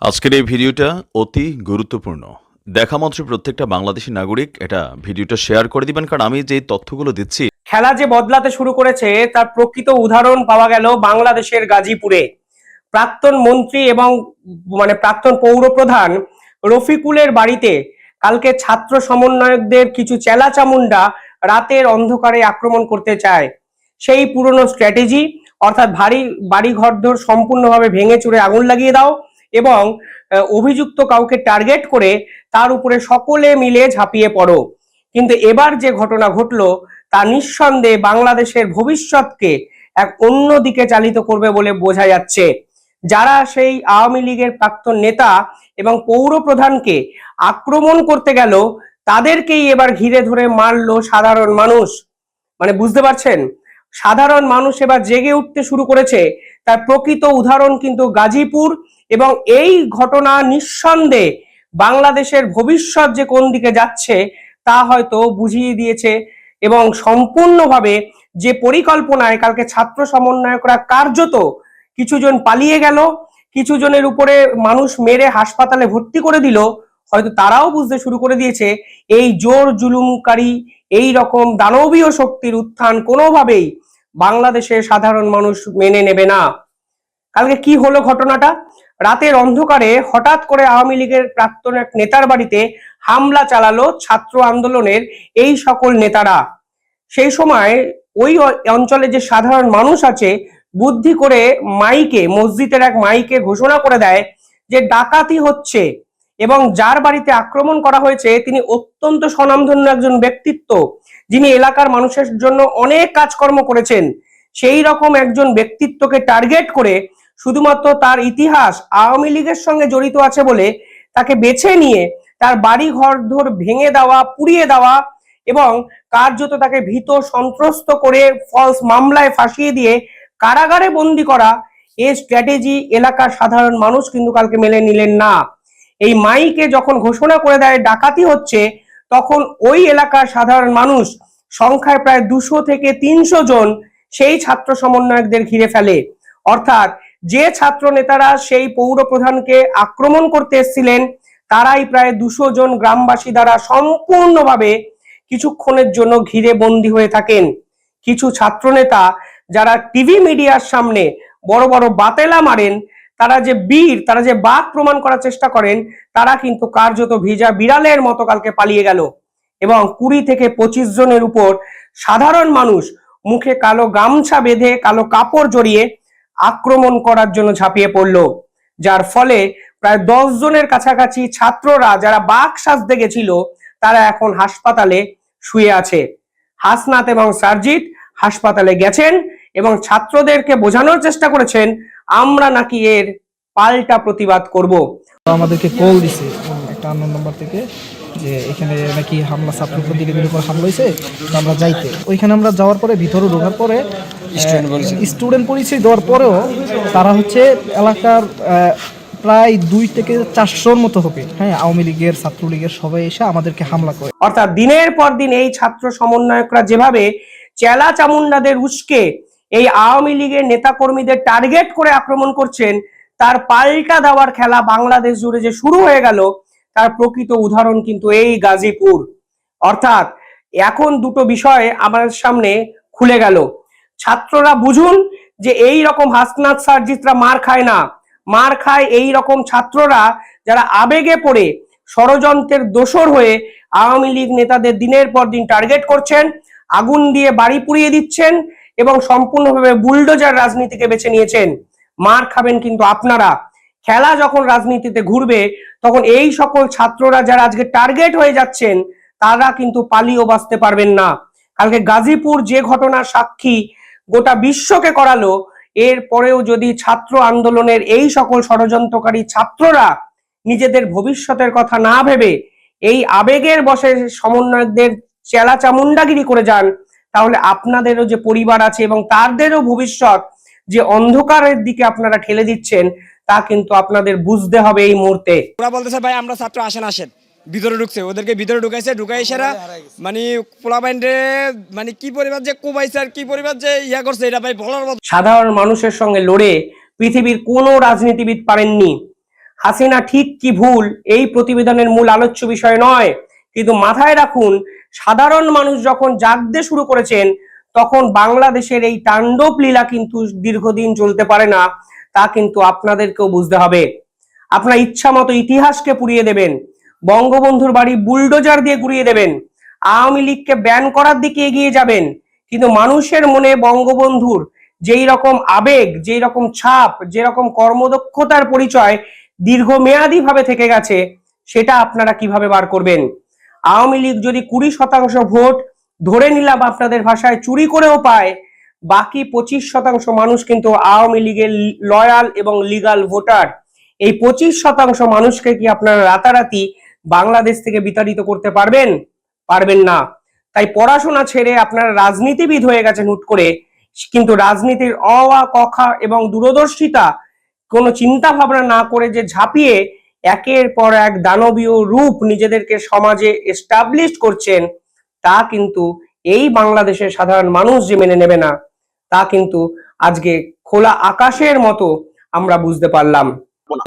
আজকের এই ভিডিওটা অতি গুরুত্বপূর্ণ। দেখা মাত্র প্রত্যেকটা বাংলাদেশি নাগরিক এটা ভিডিওটা শেয়ার করে দিবেন, কারণ আমি যে তথ্যগুলো দিচ্ছি খেলা যে বদলাতে শুরু করেছে, তার প্রকৃত উদাহরণ পাওয়া গেল বাংলাদেশের গাজীপুরে। প্রাক্তন মন্ত্রী এবং মানে প্রাক্তন পৌরপ্রধান রফিকুলের বাড়িতে কালকে ছাত্র সমন্বয়কদের কিছু চেলা চামুন্ডা রাতের অন্ধকারে আক্রমণ করতে চায়। সেই পুরনো স্ট্র্যাটেজি, অর্থাৎ ভারী বাড়ি ঘরদোর সম্পূর্ণভাবে ভেঙে চুরে আগুন লাগিয়ে দাও। এবং অভিযুক্ত কাউকে টার্গেট করে তার উপরে সকলে মিলে ঝাঁপিয়ে পড়ো। কিন্তু এবার যে ঘটনা ঘটলো, তা নিঃসন্দেহে বাংলাদেশের ভবিষ্যৎকে এক অন্য দিকে চালিত করবে বলে বোঝা যাচ্ছে। যারা সেই আওয়ামী লীগের প্রাক্তন নেতা এবং পৌর প্রধানকে আক্রমণ করতে গেল, তাদেরকেই এবার ঘিরে ধরে মারলো সাধারণ মানুষ। মানে বুঝতে পারছেন? সাধারণ মানুষ এবার জেগে উঠতে শুরু করেছে। তার প্রকৃত উদাহরণ কিন্তু গাজীপুর এবং এই ঘটনা নিঃসন্দেহে বাংলাদেশের ভবিষ্যৎ যে কোন দিকে যাচ্ছে তা হয়তো বুঝিয়ে দিয়েছে এবং সম্পূর্ণভাবে যে পরিকল্পনায় কালকে ছাত্র সমন্বয়করা কার্যত কিছুজন পালিয়ে গেল কিছু জনের উপরে মানুষ মেরে হাসপাতালে ভর্তি করে দিল, হয়তো তারাও বুঝতে শুরু করে দিয়েছে, এই জোর জুলুমকারী, এই রকম দানবীয় শক্তির উত্থান কোনোভাবেই বাংলাদেশের সাধারণ মানুষ মেনে নেবে না। কালকে কি হলো ঘটনাটা? রাতের অন্ধকারে হঠাৎ করে আওয়ামী লীগের প্রাক্তন এক নেতার বাড়িতে হামলা চালালো ছাত্র আন্দোলনের এই সকল নেতারা। সেই সময় ওই অঞ্চলে যে সাধারণ মানুষ আছে, বুদ্ধি করে মাইকে, মসজিদের এক মাইকে ঘোষণা করে দেয় যে ডাকাতি হচ্ছে এবং যার বাড়িতে আক্রমণ করা হয়েছে তিনি অত্যন্ত স্বনামধন্য একজন ব্যক্তিত্ব, যিনি এলাকার মানুষের জন্য অনেক কাজকর্ম করেছেন। সেই রকম একজন ব্যক্তিত্বকে টার্গেট করে শুধুমাত্র তার ইতিহাস আওয়ামী লীগের সঙ্গে জড়িত আছে বলে তাকে বেছে নিয়ে তার বাড়ি ঘর ধর ভেঙে দেওয়া, পুড়িয়ে দেওয়া এবং কার্যত তাকে ভীত সন্ত্রস্ত করে ফলস মামলায় ফাঁসিয়ে দিয়ে কারাগারে বন্দি করা এই স্ট্র্যাটেজি এলাকার সাধারণ মানুষ কিন্তু কালকে মেনে নিলেন না। এই মাইকে যখন ঘোষণা করে দেয় ডাকাতি হচ্ছে, তখন ওই এলাকার সাধারণ মানুষ সংখ্যায় প্রায় দুশো থেকে তিনশো জন সেই ছাত্র সমন্বয়কদের ঘিরে ফেলে। অর্থাৎ যে ছাত্র নেতারা সেই পৌর প্রধানকে আক্রমণ করতে এসেছিলেন, তারাই প্রায় দুশো জন গ্রামবাসী দ্বারা সম্পূর্ণভাবে কিছুক্ষণের জন্য ঘিরে বন্দী হয়ে থাকেন। কিছু ছাত্রনেতা যারা টিভি মিডিয়ার সামনে বড় বড় বাতেলা মারেন, তারা যে বীর, তারা যে বাক প্রমাণ করার চেষ্টা করেন, তারা কিন্তু কার্যত ভিজা বিড়ালের মতো কালকে পালিয়ে গেল। এবং কুড়ি থেকে পঁচিশ জনের উপর সাধারণ মানুষ মুখে কালো গামছা বেঁধে কালো কাপড় জড়িয়ে আক্রমণ করার জন্য ঝাঁপিয়ে পড়ল। যার ফলে প্রায় দশ জনের কাছাকাছি ছাত্ররা যারা বাক সাজতে গেছিল, তারা এখন হাসপাতালে শুয়ে আছে। হাসনাত এবং সারজিৎ হাসপাতালে গেছেন এবং ছাত্রদেরকে বোঝানোর চেষ্টা করেছেন, আমরা নাকি এর পাল্টা প্রতিবাদ করব। আমাদেরকে কল দিছে একটা আননোন নাম্বার থেকে যে এখানে নাকি হামলা ছাত্র প্রতিনিধির উপর হামলা হয়েছে আমরা যাইতে। ওইখানে আমরা যাওয়ার পরে, ভিতরে ঢোকার পরে স্টুডেন্ট পরিচয়। দেওয়ার পরেও তারা হচ্ছে এলাকার প্রায় দুই থেকে চারশোর মতো হবে। হ্যাঁ আওয়ামী লীগের ছাত্রলীগের সবাই এসে আমাদেরকে হামলা করে। অর্থাৎ দিনের পর দিন এই ছাত্র সমন্বয়করা যেভাবে চেলা চামুন্ডাদের উস্কে এই আওয়ামী লীগের নেতাকর্মীদের টার্গেট করে আক্রমণ করছেন তার পাল্টা দেওয়ার খেলা বাংলাদেশ জুড়ে যে শুরু হয়ে গেল তার প্রকৃত উদাহরণ কিন্তু এই গাজীপুর। অর্থাৎ এখন দুটো বিষয় আমাদের সামনে খুলে গেল। ছাত্ররা বুঝুন যে এই রকম হাসনাত সার্জিতরা মার খায় না। মার খায় এই রকম ছাত্ররা যারা আবেগে পড়ে ষড়যন্ত্রের দোসর হয়ে আওয়ামী লীগ নেতাদের দিনের পর দিন টার্গেট করছেন, আগুন দিয়ে বাড়ি পুড়িয়ে দিচ্ছেন এবং সম্পূর্ণভাবে বুলডোজার রাজনীতিকে বেছে নিয়েছেন। মার খাবেন কিন্তু আপনারা। খেলা যখন রাজনীতিতে ঘুরবে, তখন এই সকল ছাত্ররা যারা আজকে টার্গেট হয়ে যাচ্ছেন, তারা কিন্তু পালিয়েও বাঁচতে পারবেন না। কালকে গাজীপুর যে ঘটনার সাক্ষী গোটা বিশ্বকে করালো। এর পরেও যদি ছাত্র আন্দোলনের এই সকল ষড়যন্ত্রকারী ছাত্ররা নিজেদের ভবিষ্যতের কথা না ভেবে এই আবেগের বসে সমন্বয়কদের চেলা চামুন্ডাগিরি করে যান, তাহলে আপনাদেরও যে পরিবার আছে এবং তাদেরও ভবিষ্যৎ যে অন্ধকারের দিকে আপনারা ঠেলে দিচ্ছেন, তা কিন্তু আপনাদের বুঝতে হবে এই মুহূর্তে। ওরা বলতেছে, ভাই, আমরা ছাত্র আসেন আসেন। ভিতরে ঢুকছে ওদেরকে ভিতরে ঢুকাইছে ঢুকাই সেরা মানে পোলা বাইন্ডে মানে কি পরিবার যে কোবাইছে আর কি পরিবার যে ইয়া করছে এটা ভাই বলার মতো সাধারণ মানুষের সঙ্গে লড়ে পৃথিবীর কোনো রাজনীতিবিদ পারেননি। হাসিনা ঠিক কি ভুল এই প্রতিবেদনের মূল আলোচ্য বিষয় নয়। কিন্তু মাথায় রাখুন সাধারণ মানুষ যখন জাগতে শুরু করেছেন তখন বাংলাদেশের এই তাণ্ডব লীলা কিন্তু দীর্ঘদিন চলতে পারে না। তা কিন্তু আপনাদেরকেও বুঝতে হবে। আপনার ইচ্ছা মতো ইতিহাসকে পুড়িয়ে দেবেন। বঙ্গবন্ধুর বাড়ি বুলডোজার দিয়ে গুড়িয়ে দেবেন। আওয়ামী লীগকে ব্যান করার দিকে এগিয়ে যাবেন। কিন্তু মানুষের মনে বঙ্গবন্ধুর যেই রকম আবেগ, যেই রকম ছাপ, যে রকম কর্মদক্ষতার পরিচয় দীর্ঘমেয়াদী ভাবে থেকে গেছে, সেটা আপনারা কীভাবে বার করবেন? আওয়ামী লীগ যদি কুড়ি শতাংশ ভোট ধরে নিলাম আপনাদের ভাষায় চুরি করেও পায়, বাকি পঁচিশ শতাংশ মানুষ কিন্তু আওয়ামী লীগের লয়াল এবং লিগাল ভোটার এই পঁচিশ শতাংশ মানুষকে কি আপনারা রাতারাতি বাংলাদেশ থেকে বিতাড়িত করতে পারবেন? পারবেন না। তাই পড়াশোনা ছেড়ে আপনারা রাজনীতিবিদ হয়ে গেছেন হুট করে। কিন্তু রাজনীতির অ অওয়া কখা এবং দূরদর্শিতা কোনো চিন্তা ভাবনা না করে যে ঝাঁপিয়ে একের পর এক দানবীয় রূপ নিজেদেরকে সমাজে এস্টাবলিশ করছেন, তা কিন্তু এই বাংলাদেশের সাধারণ মানুষ যে মেনে নেবে না, তা কিন্তু আজকে খোলা আকাশের মতো আমরা বুঝতে পারলাম।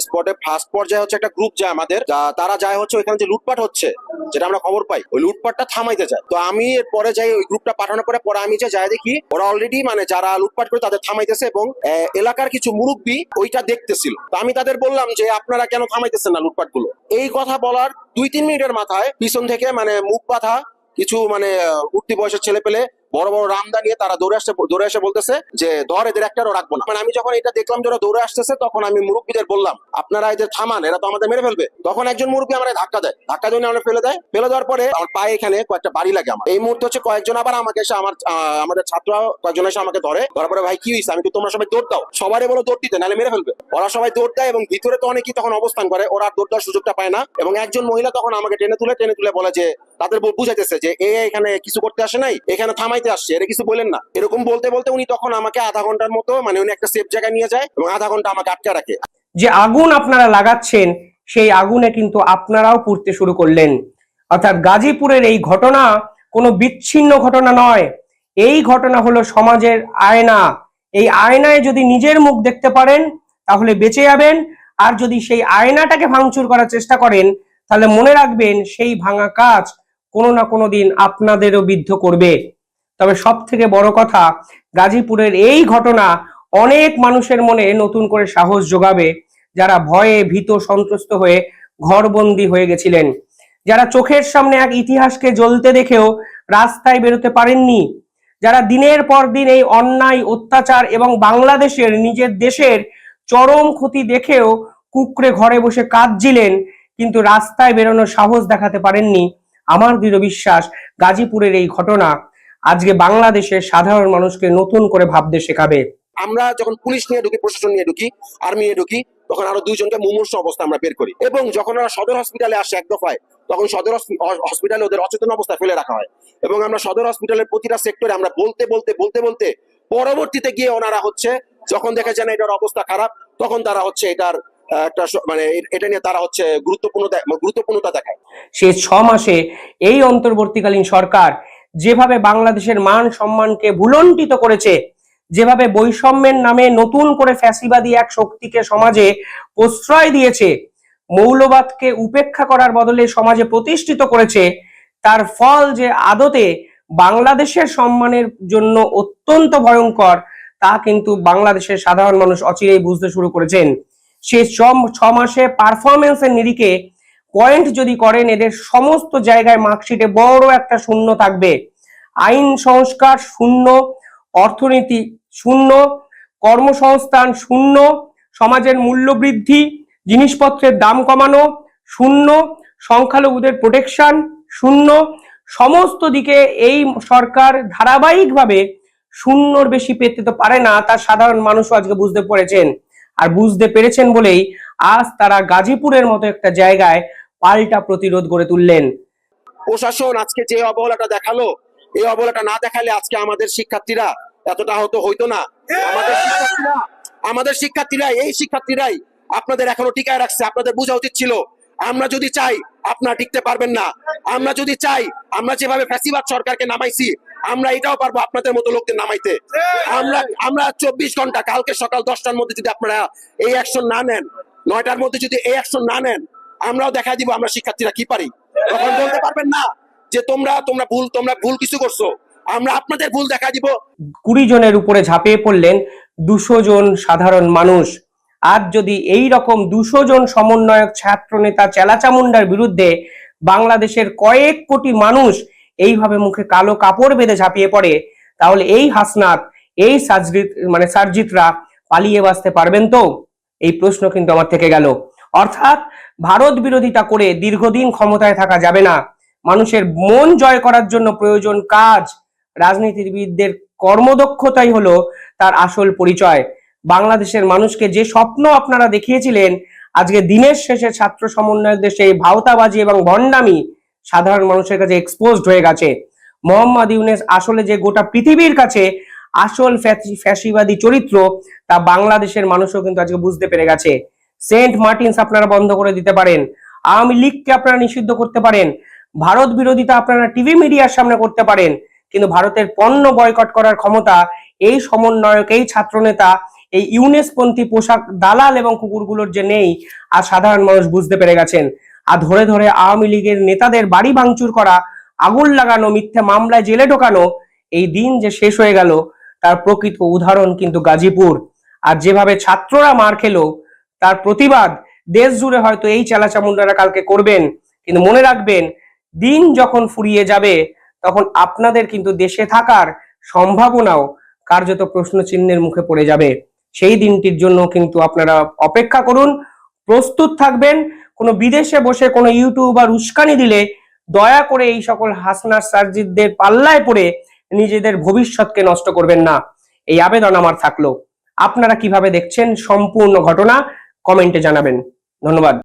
স্পটে ফার্স্ট পর্যায়ে হচ্ছে একটা গ্রুপ যায় আমাদের তারা যায় হচ্ছে ওইখানে যে লুটপাট হচ্ছে, যেটা আমরা খবর পাই, ওই লুটপাটটা থামাইতে যায়। তো আমি পরে যাই ওই গ্রুপটা পাঠানোর পরে পরে আমি যে যাই দেখি, ওরা অলরেডি মানে যারা লুটপাট করে তাদের থামাইতেছে এবং এলাকার কিছু মুরব্বী ওইটা দেখতেছিল। তো আমি তাদের বললাম যে, আপনারা কেন থামাইতেছেন না লুটপাটগুলো এই কথা বলার দুই তিন মিনিটের মাথায় পিছন থেকে মানে মুখ বাঁধা কিছু মানে উঠতি বয়সের ছেলে পেলে বড় বড় রামদা নিয়ে তারা দৌড়ে আসতে দৌড়ে এসে বলতেছে যে, ধর এদের একটারও রাখব না। মানে আমি যখন এটা দেখলাম যে ওরা দৌড়ে আসতেছে, তখন আমি মুরব্বীদের বললাম, আপনারা এদের থামান, এরা তো আমাদের মেরে ফেলবে। তখন একজন মুরব্বী আমার ধাক্কা দেয়। ধাক্কা দিয়ে আমরা ফেলে দেয়। ফেলে দেওয়ার পরে আমার পায়ে এখানে কয়েকটা বাড়ি লাগে আমার। এই মুহূর্তে হচ্ছে কয়েকজন আবার আমাকে এসে আমার আমাদের ছাত্র কয়েকজন এসে আমাকে ধরে। ধরার পরে, ভাই, কি হয়েছে আমি তো তোমরা সবাই দৌড় দাও। সবারই বলো, দৌড় দিতে, নাহলে মেরে ফেলবে। ওরা সবাই দৌড় দেয় এবং ভিতরে তো অনেকেই তখন অবস্থান করে। ওরা দৌড় দেওয়ার সুযোগটা পায় না। এবং একজন মহিলা তখন আমাকে টেনে তুলে টেনে তুলে বলে যে তাদের বুঝাইতেছে যে, এ, এখানে কিছু করতে আসে নাই, এখানে থামাইতে আসছে এর কিছু বলেন না। এরকম বলতে বলতে উনি তখন আমাকে আধা ঘণ্টার মতো মানে উনি একটা সেফ জায়গায় নিয়ে যায় এবং আধা ঘণ্টা আমাকে আটকে রাখে। যে আগুন আপনারা লাগাচ্ছেন, সেই আগুনে কিন্তু আপনারাও পুড়তে শুরু করলেন। অর্থাৎ গাজীপুরের এই ঘটনা কোনো বিচ্ছিন্ন ঘটনা নয়। এই ঘটনা হলো সমাজের আয়না। এই আয়নায় যদি নিজের মুখ দেখতে পারেন, তাহলে বেঁচে যাবেন। আর যদি সেই আয়নাটাকে ভাঙচুর করার চেষ্টা করেন, তাহলে মনে রাখবেন সেই ভাঙা কাজ কোনো না কোনো দিন আপনাদেরও বিদ্ধ করবে। তবে সব থেকে বড় কথা, গাজীপুরের এই ঘটনা অনেক মানুষের মনে নতুন করে সাহস যোগাবে যারা ভয়ে ভীত, সন্ত্রস্ত হয়ে ঘরবন্দি হয়ে গেছিলেন। যারা চোখের সামনে এক ইতিহাসকে জ্বলতে দেখেও রাস্তায় বেরোতে পারেননি, যারা দিনের পর দিন এই অন্যায়, অত্যাচার এবং বাংলাদেশের নিজের দেশের চরম ক্ষতি দেখেও কুকরে ঘরে বসে কাঁদছিলেন, কিন্তু রাস্তায় বেরোনোর সাহস দেখাতে পারেননি। আমার দৃঢ় বিশ্বাস, গাজীপুরের এই ঘটনা আজকে বাংলাদেশের সাধারণ মানুষকে নতুন করে ভাবতে শেখাবে। আমরা যখন পুলিশ নিয়ে ঢুকি, প্রশাসন নিয়ে ঢুকি, আর্মি নিয়ে ঢুকি, তখন আরও দুইজনকে মুমূর্ষ অবস্থা আমরা বের করি। এবং যখন ওরা সদর হসপিটালে আসে এক দফায়, তখন সদর হসপি- হসপিটালে ওদের অচেতন অবস্থায় ফেলে রাখা হয়। এবং আমরা সদর হসপিটালের প্রতিটা সেক্টরে আমরা বলতে বলতে বলতে বলতে পরবর্তীতে গিয়ে ওনারা হচ্ছে, যখন দেখে যে না এটার অবস্থা খারাপ, তখন তারা হচ্ছে এটার একটা মানে এটা নিয়ে তারা হচ্ছে গুরুত্বপূর্ণ গুরুত্বপূর্ণতা দেখায়। সে ছ মাসে এই অন্তর্বর্তীকালীন সরকার যেভাবে বাংলাদেশের মান সম্মানকে ভুলণ্ঠিত করেছে, যেভাবে বৈষম্যের নামে নতুন করে ফ্যাসিবাদী এক শক্তিকে সমাজে প্রশ্রয় দিয়েছে, মৌলবাদকে উপেক্ষা করার বদলে সমাজে প্রতিষ্ঠিত করেছে, তার ফল যে আদতে বাংলাদেশের সম্মানের জন্য অত্যন্ত ভয়ঙ্কর, তা কিন্তু বাংলাদেশের সাধারণ মানুষ অচিরেই বুঝতে শুরু করেছেন। সে ছ- মাসে পারফরমেন্সের নিরিখে পয়েন্ট যদি করেন, এদের সমস্ত জায়গায় মার্কশিটে বড় একটা শূন্য থাকবে। আইন সংস্কার শূন্য, অর্থনীতি শূন্য, কর্মসংস্থান শূন্য, সমাজের মূল্য বৃদ্ধি, জিনিসপত্রের দাম কমানো শূন্য, সংখ্যালঘুদের প্রোটেকশন শূন্য, সমস্ত দিকে এই সরকার ধারাবাহিকভাবে শূন্যর বেশি পেতে তো পারে না, তা সাধারণ মানুষও আজকে বুঝতে পেরেছেন। আর বুঝতে পেরেছেন বলেই আজ তারা গাজীপুরের মতো একটা জায়গায় পাল্টা প্রতিরোধ গড়ে তুললেন। প্রশাসন আজকে যে অবহেলাটা দেখাল, এই অবহেলাটা না দেখালে আজকে আমাদের শিক্ষার্থীরা এতটা হতো হইতো না। আমাদের শিক্ষার্থীরা আমাদের শিক্ষার্থীরা এই শিক্ষার্থীরাই আপনাদের এখনও টিকায় রাখছে, আপনাদের বোঝা উচিত ছিল। আমরা যদি চাই আপনারা টিকতে পারবেন না। আমরা যদি চাই, আমরা যেভাবে ফ্যাসিবাদ সরকারকে নামাইছি, আমরা এটাও পারব আপনাদের মতো লোকদের নামাইতে। আমরা আমরা চব্বিশ ঘণ্টা, কালকে সকাল দশটার মধ্যে যদি আপনারা এই অ্যাকশন না নেন, নয়টার মধ্যে যদি এই অ্যাকশন না নেন, আমরাও দেখা দিব আমরা শিক্ষার্থীরা কি পারি। তখন বলতে পারবেন না যে তোমরা তোমরা ভুল তোমরা ভুল কিছু করছ। আমরা আপনাদের ভুল দেখা দিব। কুড়ি জনের উপরে ঝাঁপিয়ে পড়লেন দুশো জন সাধারণ মানুষ। আজ যদি এই রকম দুশো জন সমন্বয়ক ছাত্র নেতা চেলাচামুন্ডার বিরুদ্ধে বাংলাদেশের কয়েক কোটি মানুষ এইভাবে মুখে কালো কাপড় বেঁধে ঝাঁপিয়ে পড়ে, তাহলে এই হাসনাত, এই সাজরিত মানে সার্জিতরা পালিয়ে বাঁচতে পারবেন তো? এই প্রশ্ন কিন্তু আমার থেকে গেল। অর্থাৎ ভারত বিরোধিতা করে দীর্ঘদিন ক্ষমতায় থাকা যাবে না। মানুষের মন জয় করার জন্য প্রয়োজন কাজ। রাজনীতিবিদদের কর্মদক্ষতাই হলো তার আসল পরিচয়। বাংলাদেশের মানুষকে যে স্বপ্ন আপনারা দেখিয়েছিলেন, আজকে দিনের শেষে ছাত্র সমন্বয়কদের সেই ভাওতাবাজি এবং ভণ্ডামি সাধারণ মানুষের কাছে এক্সপোজড হয়ে গেছে। মোহাম্মদ ইউনেস আসলে যে গোটা পৃথিবীর কাছে আসল ফ্যাসি- ফ্যাসিবাদী চরিত্র, তা বাংলাদেশের মানুষও কিন্তু আজকে বুঝতে পেরে গেছে। সেন্ট মার্টিনস আপনারা বন্ধ করে দিতে পারেন। আওয়ামী লীগকে আপনারা নিষিদ্ধ করতে পারেন। ভারত বিরোধিতা আপনারা টিভি মিডিয়ার সামনে করতে পারেন। কিন্তু ভারতের পণ্য বয়কট করার ক্ষমতা এই সমন্বয়ক, এই ছাত্রনেতা এই ইউনেসপন্থী পোশাক দালাল এবং কুকুরগুলোর যে নেই আর সাধারণ মানুষ বুঝতে পেরে গেছেন। আর ধরে ধরে আওয়ামী লীগের নেতাদের বাড়ি ভাঙচুর করা, আগুন লাগানো, মিথ্যে মামলায় জেলে ঢোকানো, এই দিন যে শেষ হয়ে গেল, তার প্রকৃত উদাহরণ কিন্তু গাজীপুর। আর যেভাবে ছাত্ররা মার খেলো, তার প্রতিবাদ দেশ জুড়ে হয়তো এই চালাচামুন্ডারা কালকে করবেন। কিন্তু মনে রাখবেন, দিন যখন ফুরিয়ে যাবে, তখন আপনাদের কিন্তু দেশে থাকার সম্ভাবনাও কার্যত প্রশ্ন চিহ্নের মুখে পড়ে যাবে। সেই দিনটির জন্য কিন্তু আপনারা অপেক্ষা করুন। প্রস্তুত থাকবেন। কোনো বিদেশে বসে কোনো ইউটিউবার উস্কানি দিলে দয়া করে এই সকল হাসনার সার্জিদদের পাল্লায় পড়ে নিজেদের ভবিষ্যৎকে নষ্ট করবেন না। এই আবেদন আমার থাকল। আপনারা কীভাবে দেখছেন সম্পূর্ণ ঘটনা কমেন্টে জানাবেন। ধন্যবাদ।